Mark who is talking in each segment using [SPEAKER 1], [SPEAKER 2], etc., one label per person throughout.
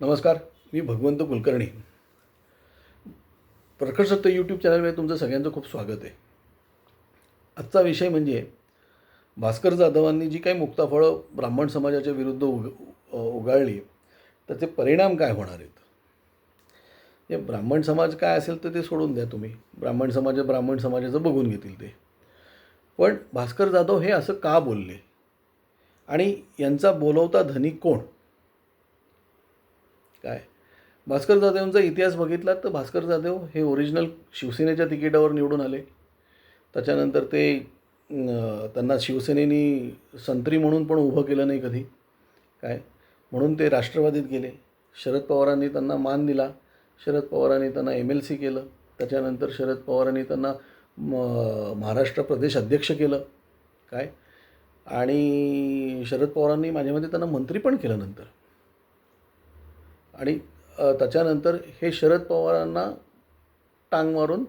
[SPEAKER 1] नमस्कार मी भगवंत कुलकर्णी. प्रखर सत्य यूट्यूब चॅनलमध्ये तुमचं सगळ्यांचं खूप स्वागत आहे. आजचा विषय म्हणजे भास्कर जाधवांनी जी काही मुक्ताफळं ब्राह्मण समाजाच्या विरुद्ध उग उगाळली त्याचे परिणाम काय होणार आहेत? हे ब्राह्मण समाज काय असेल तर ते सोडून द्या तुम्ही. ब्राह्मण समाज ब्राह्मण समाजाचं बघून घेतील ते. पण भास्कर जाधव हे असं का बोलले? आणि यांचा बोलवता धनी कोण? काय? भास्कर जाधवांचा इतिहास बघितला तर भास्कर जाधव हे ओरिजिनल शिवसेनेच्या तिकिटावर निवडून आले. त्याच्यानंतर ते त्यांना शिवसेनेनी संत्री म्हणून पण उभं केलं नाही कधी. काय? म्हणून ते राष्ट्रवादीत गेले. शरद पवारांनी त्यांना मान दिला. शरद पवारांनी त्यांना एम एल सी केलं. त्याच्यानंतर शरद पवारांनी त्यांना म महाराष्ट्र प्रदेश अध्यक्ष केलं. काय? आणि शरद पवारांनी माझ्या मते त्यांना मंत्री पण केलं नंतर. आणि त्याच्यानंतर हे शरद पवारांना टांग मारून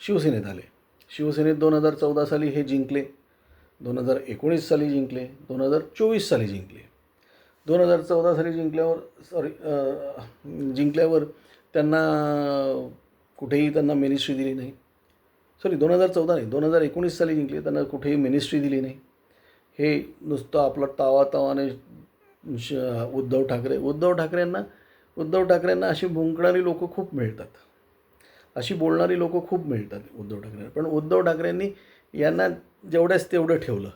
[SPEAKER 1] शिवसेनेत आले. शिवसेनेत दोन हजार चौदा साली हे जिंकले दोन हजार एकोणीस साली जिंकले दोन हजार चोवीस साली जिंकले. दोन हजार चौदा साली जिंकल्यावर सॉरी जिंकल्यावर त्यांना कुठेही त्यांना मिनिस्ट्री दिली नाही. सॉरी दोन हजार चौदा नाही दोन हजार एकोणीस साली जिंकले त्यांना कुठेही मिनिस्ट्री दिली नाही. हे नुसतं आपलं तावा तावाने श उद्धव ठाकरे. उद्धव ठाकरेंना उद्धव ठाकरेंना अशी भुंकणारी लोकं खूप मिळतात. अशी बोलणारी लोकं खूप मिळतात उद्धव ठाकरे. पण उद्धव ठाकरेंनी यांना जेवढ्याच तेवढं ठेवलं.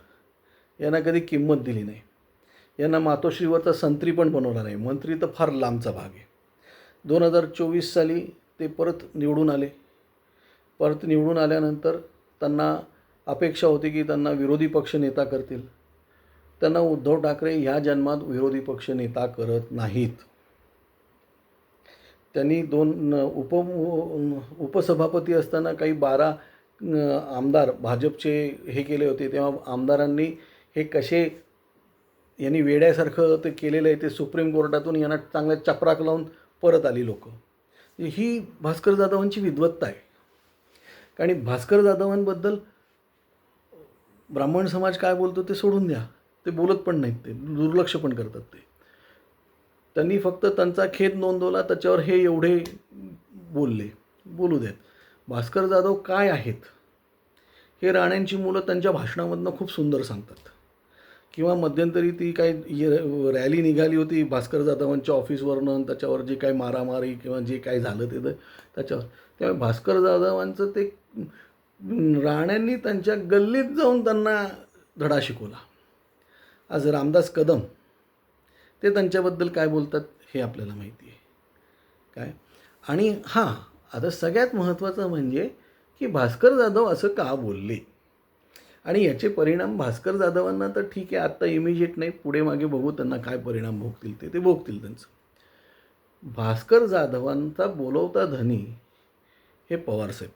[SPEAKER 1] यांना कधी किंमत दिली नाही. यांना मातोश्रीवरचा संत्री पण बनवला नाही. मंत्री तर फार लांबचा भाग आहे. दोन हजार चोवीस साली ते परत निवडून आले. परत निवडून आल्यानंतर त्यांना अपेक्षा होती की त्यांना विरोधी पक्ष नेता करतील. त्यांना उद्धव ठाकरे ह्या जन्मात विरोधी पक्ष नेता करत नाहीत. त्यांनी दोन उप उपसभापती असताना काही बारा आमदार भाजपचे हे केले होते. तेव्हा आमदारांनी हे कसे यांनी वेड्यासारखं ते केलेलं आहे ते सुप्रीम कोर्टातून यांना चांगल्या चपराक लावून परत आली लोक. ही भास्कर जाधवांची विद्वत्ता आहे. आणि भास्कर जाधवांबद्दल ब्राह्मण समाज काय बोलतो ते सोडून द्या. ते बोलत पण नाहीत ते दुर्लक्ष पण करतात ते. त्यांनी फक्त त्यांचा खेद नोंदवला त्याच्यावर हे एवढे बोलले. बोलू देत. भास्कर जाधव काय आहेत? हे राण्यांची मुलं त्यांच्या भाषणामधनं खूप सुंदर सांगतात. किंवा मध्यंतरी ती काय रॅली निघाली होती भास्कर जाधवांच्या ऑफिसवरनं त्याच्यावर जे काय मारामारी किंवा जे काय झालं ते त्याच्यावर. त्यामुळे भास्कर जाधवांचं ते राण्यांनी त्यांच्या गल्लीत जाऊन त्यांना धडा शिकवला. आज रामदास कदम ते त्यांच्याबद्दल काय बोलतात हे आपल्याला माहिती आहे. काय? आणि हां आता सगळ्यात महत्त्वाचं म्हणजे की भास्कर जाधव असं का बोलले? आणि याचे परिणाम भास्कर जाधवांना तर ठीक आहे आत्ता इमिजिएट नाही पुढे मागे बघू त्यांना काय परिणाम भोगतील ते ते भोगतील त्यांचं. भास्कर जाधवांचा बोलवता धनी हे पवारसाहेब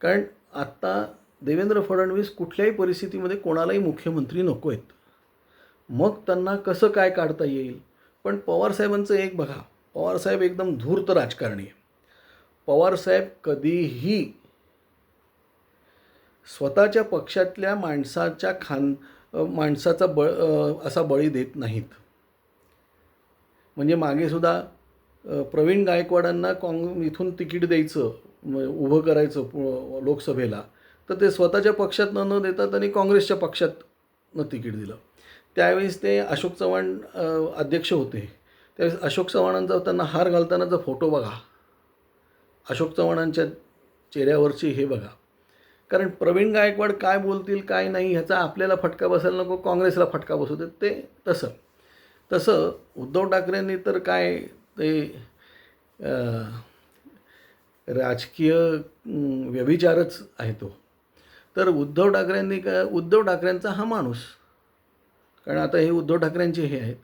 [SPEAKER 1] कारण आत्ता देवेंद्र फडणवीस कुठल्याही परिस्थितीमध्ये कोणालाही मुख्यमंत्री नको आहेत मग त्यांना कसं काय काढता येईल? पण पवारसाहेबांचं एक बघा. पवारसाहेब एकदम धूर्त राजकारणी. आहे पवारसाहेब कधीही स्वतःच्या पक्षातल्या माणसाच्या खान माणसाचा बळ असा बळी देत नाहीत. म्हणजे मागे सुद्धा प्रवीण गायकवाडांना काँग इथून तिकीट द्यायचं उभं करायचं लोकसभेला. तर ते स्वतःच्या पक्षात न देता त्यांनी काँग्रेसच्या पक्षातनं तिकीट दिलं. त्यावेळेस ते अशोक चव्हाण अध्यक्ष होते. त्यावेळेस अशोक चव्हाणांचा त्यांना हार घालतानाचा फोटो बघा. अशोक चव्हाणांच्या चेहऱ्यावरची हे बघा. कारण प्रवीण गायकवाड काय बोलतील काय नाही ह्याचा आपल्याला फटका बसायला नको काँग्रेसला फटका बसू देत. ते तसं. तसं उद्धव ठाकरेंनी तर काय ते राजकीय व्यभिचारच आहे तो. तर उद्धव ठाकरेंनी का उद्धव ठाकरेंचा हा माणूस. कारण आता हे उद्धव ठाकरेंचे हे आहेत.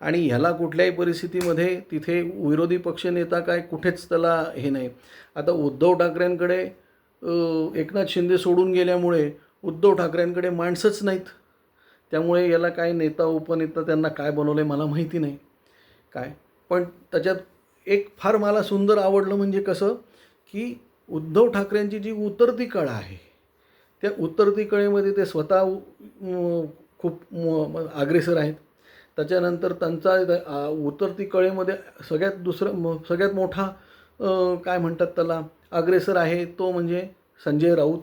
[SPEAKER 1] आणि ह्याला कुठल्याही परिस्थितीमध्ये तिथे विरोधी पक्षनेता काय कुठेच त्याला हे नाही. आता उद्धव ठाकरेंकडे एकनाथ शिंदे सोडून गेल्यामुळे उद्धव ठाकरेंकडे माणसंच नाहीत. त्यामुळे याला काय नेता उपनेता त्यांना काय बनवलं आहे मला माहिती नाही. काय? पण त्याच्यात एक फार मला सुंदर आवडलं म्हणजे कसं की उद्धव ठाकरेंची जी उतरती कळा आहे त्या उतरती कळेमध्ये ते स्वतः खूप अग्रेसर आहेत. त्याच्यानंतर त्यांचा उत्तर उतरती कळेमध्ये सगळ्यात दुसरं म- सगळ्यात मोठा काय म्हणतात त्याला अग्रेसर आहे तो म्हणजे संजय राऊत.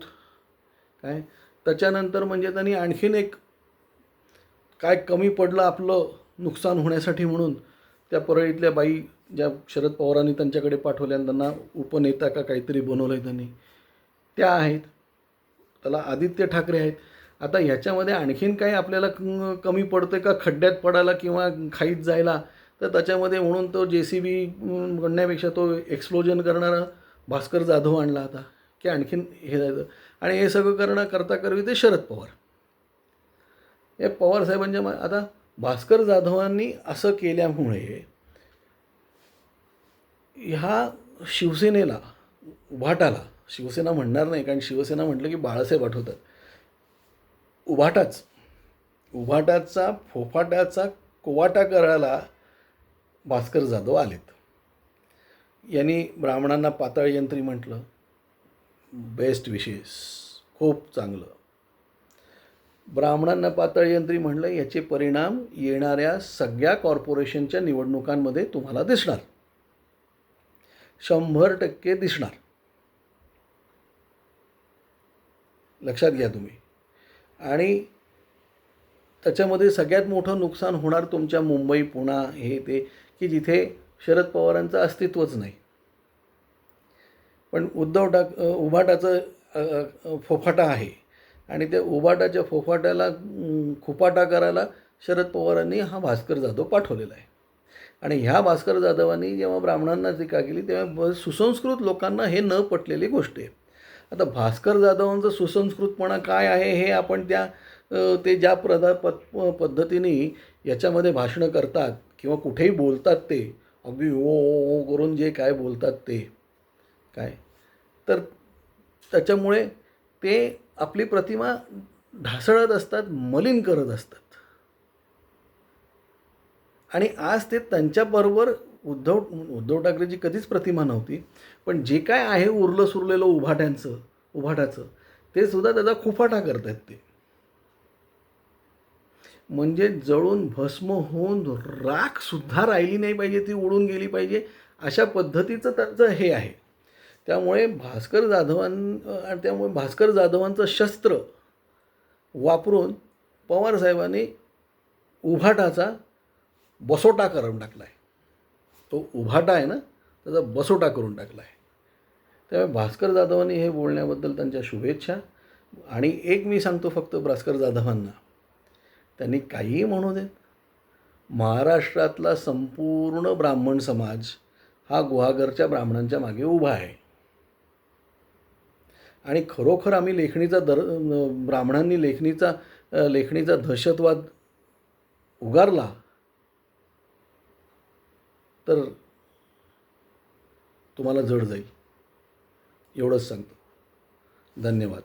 [SPEAKER 1] काय? त्याच्यानंतर म्हणजे त्यांनी आणखीन एक काय कमी पडलं आपलं नुकसान होण्यासाठी म्हणून त्या परळीतल्या बाई ज्या शरद पवारांनी त्यांच्याकडे पाठवल्या आणि त्यांना उपनेता का काहीतरी बनवलं आहे त्यांनी त्या आहेत. त्याला आदित्य ठाकरे आहेत. आता ह्याच्यामध्ये आणखीन काही आपल्याला कमी पडतं का? खड्ड्यात पडायला किंवा खाईत जायला तर त्याच्यामध्ये म्हणून तो जे सी बी म्हणण्यापेक्षा तो एक्सप्लोजन करणारा भास्कर जाधव आणला आता की आणखीन हे जायचं आणि हे सगळं करणं करता करवी ते शरद पवार. हे पवार साहेबांच्या आता भास्कर जाधवांनी असं केल्यामुळे ह्या शिवसेनेला वाटाला शिवसेना म्हणणार नाही कारण शिवसेना म्हटलं की बाळासाहेब आठवतात. उभाटाच. उभाटाचा फोफाटाचा कोवाटा करायला भास्कर जाधव आलेत. यांनी ब्राह्मणांना पाताळ यंत्री म्हटलं बेस्ट विशेष खूप चांगलं. ब्राह्मणांना पाताळ यंत्री म्हणलं याचे परिणाम येणाऱ्या सगळ्या कॉर्पोरेशनच्या निवडणुकांमध्ये तुम्हाला दिसणार. शंभर टक्के दिसणार. लक्षात घ्या तुम्ही. आणि त्याच्यामध्ये सगळ्यात मोठं नुकसान होणार तुमच्या मुंबई पुणा हे ते की जिथे शरद पवारांचं अस्तित्वच नाही. पण उद्धव ठाक उभाटाचं फोफाटा आहे. आणि त्या उभाटाच्या फोफाट्याला खुपाटा करायला शरद पवारांनी हा भास्कर जाधव पाठवलेला आहे. आणि ह्या भास्कर जाधवांनी जेव्हा ब्राह्मणांना टीका केली तेव्हा सुसंस्कृत लोकांना हे न पटलेली गोष्ट आहे. आता भास्कर जाधवांचं सुसंस्कृतपणा काय आहे हे आपण त्या ते ज्या प्रदा पद पद्धतीने याच्यामध्ये भाषणं करतात किंवा कुठेही बोलतात ते अगदी ओ ओ करून जे काय बोलतात ते काय? तर त्याच्यामुळे ते आपली प्रतिमा ढासळत असतात मलिन करत असतात. आणि आज ते त्यांच्याबरोबर उद्धव उद्धव ठाकरेची कधीच प्रतिमा नव्हती. पण जे काय आहे उरलं सुरलेलं उभाट्यांचं उभाटाचं ते सुद्धा त्याचा खुफाटा करत आहेत ते. म्हणजे जळून भस्म होऊन राखसुद्धा राहिली नाही पाहिजे ती उडून गेली पाहिजे अशा पद्धतीचं त्यांचं हे आहे. त्यामुळे भास्कर जाधवां आणि त्यामुळे भास्कर जाधवांचं शस्त्र वापरून पवारसाहेबांनी उभाटाचा बसोटा करून टाकला आहे तो उभाटा आहे ना त्याचा बसोटा करून टाकला आहे. त्यामुळे भास्कर जाधवांनी हे बोलण्याबद्दल त्यांच्या शुभेच्छा. आणि एक मी सांगतो फक्त भास्कर जाधवांना त्यांनी काहीही म्हणू देत. महाराष्ट्रातला संपूर्ण ब्राह्मण समाज हा गुहागरच्या ब्राह्मणांच्या मागे उभा आहे. आणि खरोखर आम्ही लेखणीचा दर ब्राह्मणांनी लेखणीचा लेखणीचा दहशतवाद उगारला तर तुम्हाला जड जाईल. एवढंच सांगतो. धन्यवाद.